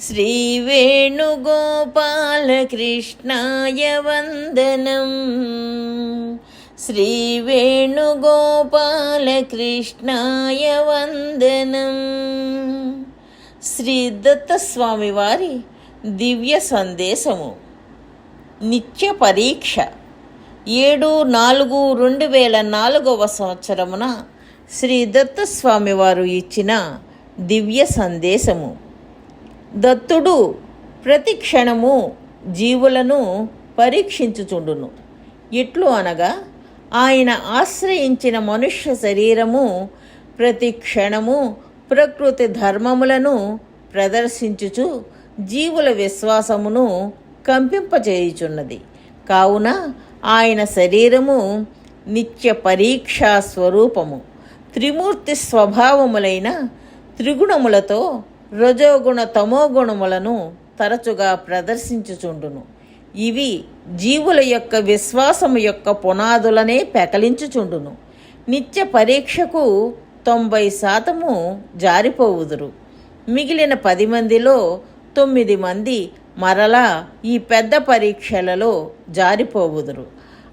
श्रीवेणुगोपालकृष्णाय वन्दनम् శ్రీవేణుగోపాలకృష్ణాయ వందనం శ్రీ దత్తస్వామి వారి దివ్య సందేశము నిత్య పరీక్ష ఏడు నాలుగు రెండు వేల నాలుగవ సంవత్సరమున శ్రీ దత్తస్వామి వారు ఇచ్చిన దివ్య సందేశము దత్తుడు ప్రతి క్షణము జీవులను పరీక్షించుచుండును. ఇట్లు అనగా ఆయన ఆశ్రయించిన మనుష్య శరీరము ప్రతి క్షణము ప్రకృతి ధర్మములను ప్రదర్శించుచు జీవుల విశ్వాసమును కంపింపచేయుచున్నది. కావున ఆయన శరీరము నిత్య పరీక్షా స్వరూపము త్రిమూర్తి స్వభావములైన త్రిగుణములతో రజోగుణ తమోగుణములను తరచుగా ప్రదర్శించుచుండును. ఇవి జీవుల యొక్క విశ్వాసము యొక్క పునాదులనే పెకలించుచుండును. నిత్య పరీక్షకు తొంభై శాతము జారిపోవుదురు. మిగిలిన పది మందిలో తొమ్మిది మంది మరలా ఈ పెద్ద పరీక్షలలో జారిపోవుదురు.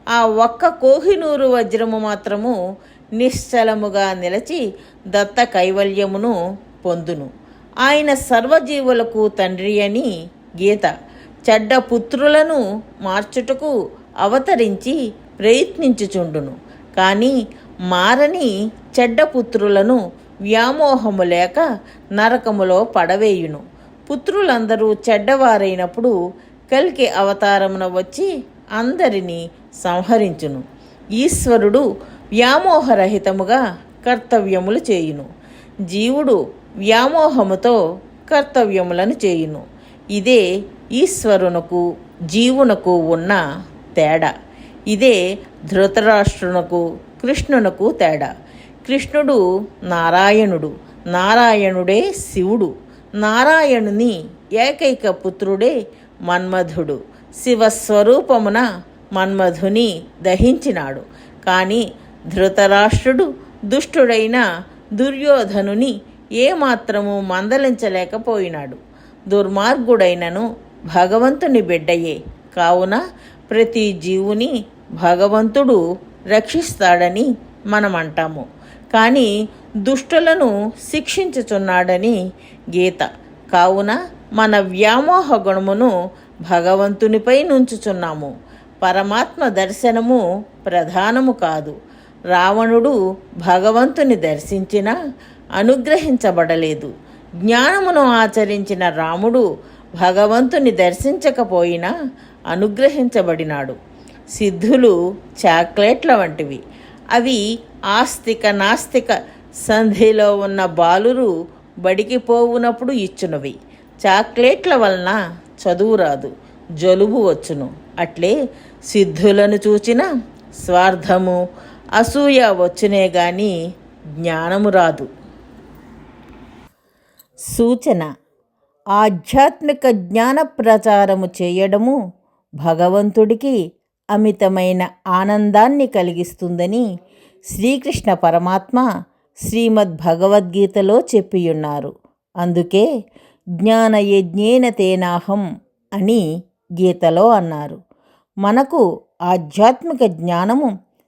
ఆ ఒక్క కోహినూరు వజ్రము మాత్రము నిశ్చలముగా నిలచి దత్త కైవల్యమును పొందును. ఆయన సర్వజీవులకు తండ్రి అని గీత. చెడ్డ పుత్రులను మార్చుటకు అవతరించి ప్రయత్నించుచుండును. కానీ మారని చెడ్డ పుత్రులను వ్యామోహము లేక నరకములో పడవేయును. పుత్రులందరూ చెడ్డవారైనప్పుడు కలికి అవతారమున వచ్చి అందరినీ సంహరించును. ఈశ్వరుడు వ్యామోహరహితముగా కర్తవ్యములు చేయును. జీవుడు వ్యామోహముతో కర్తవ్యములను చేయును. ఇదే ఈశ్వరునకు జీవునకు ఉన్న తేడా. ఇదే ధృతరాష్ట్రునకు కృష్ణునకు తేడా. కృష్ణుడు నారాయణుడు నారాయణుడే శివుడు నారాయణుని ఏకైక పుత్రుడే మన్మధుడు శివస్వరూపమున మన్మధుని దహించినాడు. కానీ ధృతరాష్ట్రుడు దుష్టుడైన దుర్యోధనుని ఏమాత్రము మందలించలేకపోయినాడు. దుర్మార్గుడైనను భగవంతుని బిడ్డయే. కావున ప్రతి జీవుని భగవంతుడు రక్షిస్తాడని మనమంటాము. కానీ దుష్టులను శిక్షించుచున్నాడని గీత. కావున మన వ్యామోహ గుణమును భగవంతునిపై నుంచుచున్నాము. పరమాత్మ దర్శనము ప్రధానము కాదు. రావణుడు భగవంతుని దర్శించినా అనుగ్రహించబడలేదు. జ్ఞానమును ఆచరించిన రాముడు భగవంతుని దర్శించకపోయినా అనుగ్రహించబడినాడు. సిద్ధులు చాక్లెట్ల వంటివి. అవి ఆస్తిక నాస్తిక సంధిలో ఉన్న బాలురు బడికి పోవునప్పుడు ఇచ్చునవి. చాక్లెట్ల వలన చదువు రాదు జలుబు వచ్చును. అట్లే సిద్ధులను చూచిన స్వార్థము అసూయ వచ్చునే గాని జ్ఞానము రాదు. సూచన ఆధ్యాత్మిక జ్ఞాన ప్రచారము చేయడము భగవంతుడికి అమితమైన ఆనందాన్ని కలిగిస్తుందని శ్రీకృష్ణ పరమాత్మ శ్రీమద్ భగవద్గీతలో చెప్పియున్నారు. అందుకే జ్ఞానయజ్ఞేన తేనాహం అని గీతలో అన్నారు. మనకు ఆధ్యాత్మిక జ్ఞానము